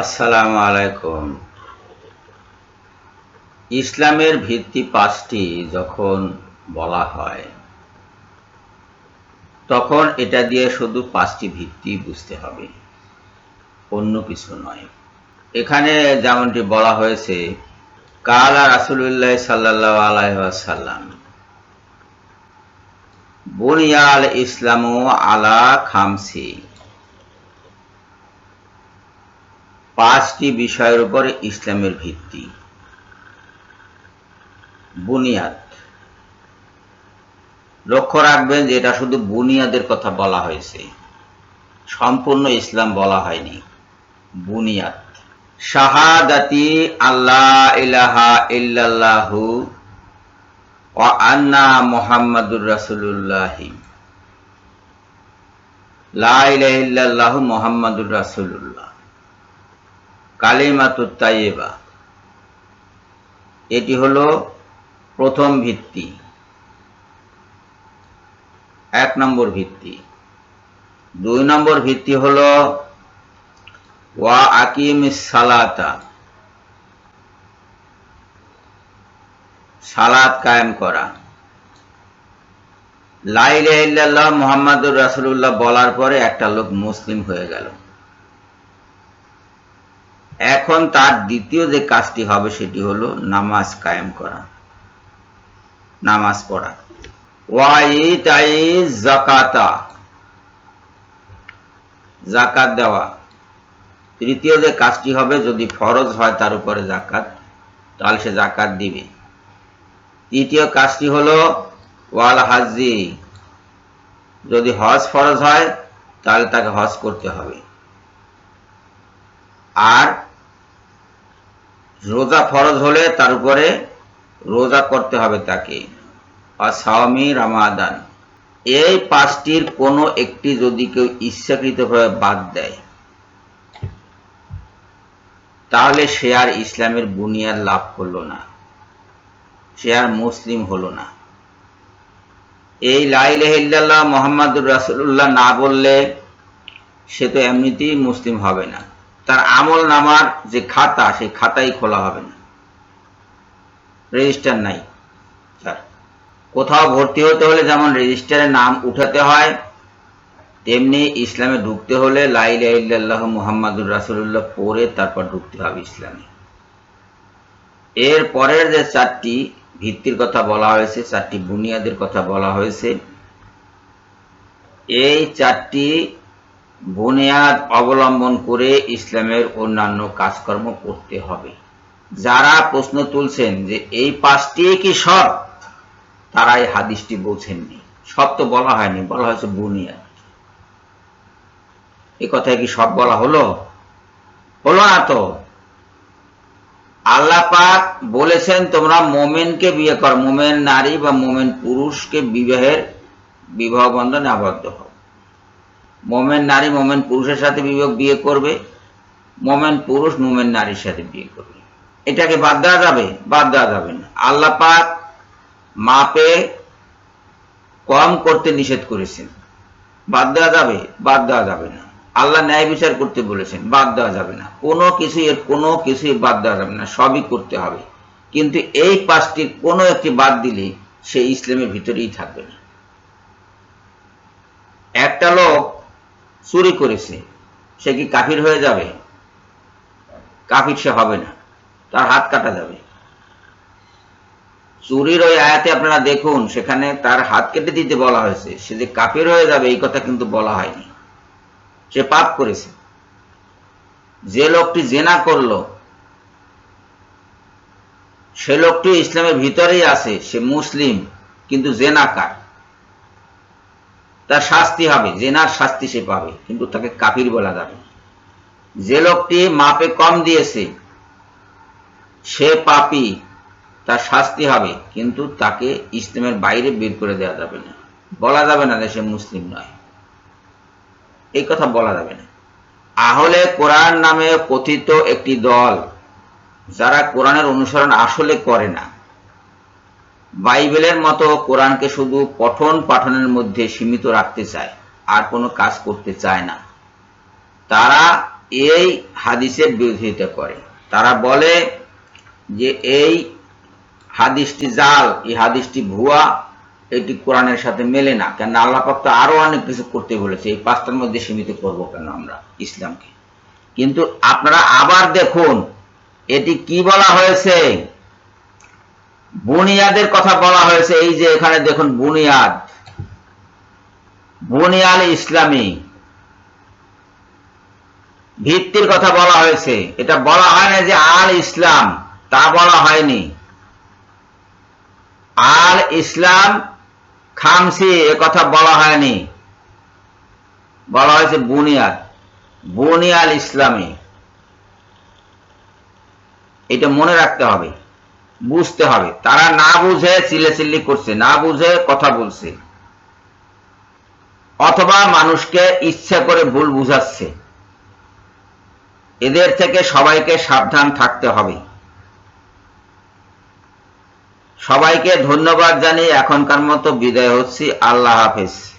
আসসালামু আলাইকুম। ইসলামের ভিত্তি পাঁচটি যখন বলা হয়, তখন এটা দিয়ে শুধু পাঁচটি ভিত্তি বুঝতে হবে, অন্য কিছু নয়। এখানে যেমনটি বলা হয়েছে, কালা রাসুলুল্লাহ সাল্লাহ আলাইসাল্লাম বুনিয়াল ইসলামু আলা খামসি। পাঁচটি বিষয়ের উপরে ইসলামের ভিত্তি। বুনিয়াদ। লক্ষ্য রাখবেন যে এটা শুধু বুনিয়াদের কথা বলা হয়েছে। সম্পূর্ণ ইসলাম বলা হয়নি। বুনিয়াদ। শাহাদাতি আল্লাহ ইলাহা ইল্লাল্লাহু ও আন্না মোহাম্মদুর রাসুল্লাহি লা ইলাহা ইল্লাল্লাহু মোহাম্মদুর রাসুল্লাহ কালিমাতুত তাইয়েবা এটি হল প্রথম ভিত্তি। এক নম্বর ভিত্তি। দুই নম্বর ভিত্তি হলো ওয়া আকিম সালাতা। সালাত কায়েম করা। লাইলে ইল্লাল্লাহ মোহাম্মদুর রাসুল্লাহ বলার পরে একটা লোক মুসলিম হয়ে গেল। এখন তার দ্বিতীয় যে কাজটি হবে সেটি হলো নামাজ কায়েম করা। নামাজ পড়া। ওয়াইতাই জাকাতা জাকাত দেওয়া। তৃতীয় যে কাজটি হবে, যদি ফরজ হয় তার উপরে জাকাত তাহলে সে জাকাত দিবে। তৃতীয় কাজটি হলো ওয়াল হাজি যদি হজ ফরজ হয়, তাহলে তাকে হজ করতে হবে। আর রোজা ফরজ হলে তার উপরে রোজা করতে হবে তাকে। অসাওমি রামাদান। এই পাঁচটির কোনো একটি যদি কেউ ইচ্ছাকৃতভাবে বাদ দেয়, তাহলে সে আর ইসলামের বুনিয়াদ লাভ করল না। সে আর মুসলিম হলো না। এই লাইলাহ মোহাম্মদুর রাসুল্লাহ না বললে সে তো এমনিতেই মুসলিম হবে না। তার আমল নামার যে খাতা, সেই খাতাই খোলা হবে না। রেজিস্টার নাই স্যার কোথাও ভর্তি হতে হলে যেমন রেজিস্টারে নাম উঠাতে হয়, তেমনি ইসলামে ঢুকতে হলে লাইলাহ মুহাম্মাদুর রাসুল্লাহ পড়ে তারপর ঢুকতে হবে ইসলামে। এর পরের যে চারটি ভিত্তির কথা বলা হয়েছে, চারটি বুনিয়াদের কথা বলা হয়েছে, এই চারটি বুনিয়াদ অবলম্বন করে ইসলামের অন্যান্য কাজকর্ম করতে হবে। যারা প্রশ্ন তুলছেন যে এই পাঁচটি কি সব, তারা এই হাদিসটি বোঝেননি সব তো বলা হয়নি, বলা হয়েছে বুনিয়াদ। এ কথায় কি সব বলা হলো? হলো না তো। আল্লাহ পাক বলেছেন, তোমরা মোমেনকে বিয়ে কর। মোমেন নারী বা মোমেন পুরুষকে বিবাহের বিবাহ বন্ধনে আবদ্ধ হও। মোমেন নারী, মোমেন পুরুষের সাথে বিবাহ বিয়ে করবে, মোমেন পুরুষ, মোমেন নারীর সাথে বিয়ে করবে। এটাকে বাদ দেওয়া যাবে? বাদ দেওয়া যাবে না। আল্লাহ পাক মাপে কম করতে নিষেধ করেছেন। বাদ দেওয়া যাবে? বাদ দেওয়া যাবে না। আল্লাহ ন্যায় বিচার করতে বলেছেন, বাদ দেওয়া যাবে না। কোনো কিছু এর, কোনো কিছুই বাদ দেওয়া যাবে না, সবই করতে হবে। কিন্তু এই পাঁচটির কোনো একটি বাদ দিলে সে ইসলামের ভিতরেই থাকবে না। একটা লোক চুরি করেছে, সে কি কাফির হয়ে যাবে? কাফির সে হবে না, তার হাত কাটা যাবে। চুরির ওই আয়াতে আপনারা দেখুন, সেখানে তার হাত কেটে দিতে বলা হয়েছে, সে যে কাফির হয়ে যাবে, এই কথা কিন্তু বলা হয়নি। সে পাপ করেছে। যে লোকটি জেনা করল, সে লোকটি ইসলামের ভিতরেই আছে, সে মুসলিম, কিন্তু জেনাকার তার শাস্তি হবে, জেনার শাস্তি সে পাবে, কিন্তু তাকে কাফির বলা যাবে যে লোকটি মাপে কম দিয়েছে, সে পাপি, তার শাস্তি হবে, কিন্তু তাকে ইসলামের বাইরে বের করে দেওয়া যাবে না। বলা যাবে না যে সে মুসলিম নয়। এই কথা বলা যাবে না। আহলে কোরআন নামে কথিত একটি দল, যারা কোরআনের অনুসরণ আসলে করে না বাইবেলের মতো কোরআনকে শুধু পঠন পাঠনের মধ্যে সীমিত রাখতে চায়, আর কোনো কাজ করতে চায় না। তারা এই হাদিসের বিরোধিতা করে। তারা বলে যে এই হাদিসটি জাল, এই হাদিসটি ভুয়া, এটি কোরআনের সাথে মেলে না। কেন আল্লাহ পাক তো আরও অনেক কিছু করতে বলেছে। এই পাঁচটার মধ্যে সীমিত করব কেন আমরা ইসলামকে? কিন্তু আপনারা আবার দেখুন, এটি কি বলা হয়েছে? বুনিয়াদের কথা বলা হয়েছে, এই যে এখানে দেখুন বুনিয়াদ। বুনিয়াল ইসলামী। ভিত্তির কথা বলা হয়েছে। এটা বলা হয় না যে আল ইসলাম, তা বলা হয়নি। আল ইসলাম খামসি, এ কথা বলা হয়নি। বলা হয়েছে বুনিয়াদ। বুনিয়াল ইসলামী। এটা মনে রাখতে হবে। বুঝতে হবে। তারা না বুঝে চিল্লি করছে, না বুঝে কথা বলছে। অথবা মানুষকে ইচ্ছা করে ভুল বুঝাচ্ছে। এদের থেকে সবাইকে সাবধান থাকতে হবে। সবাইকে ধন্যবাদ জানিয়ে এখনকার মতো বিদায় হচ্ছি। আল্লাহ হাফেজ।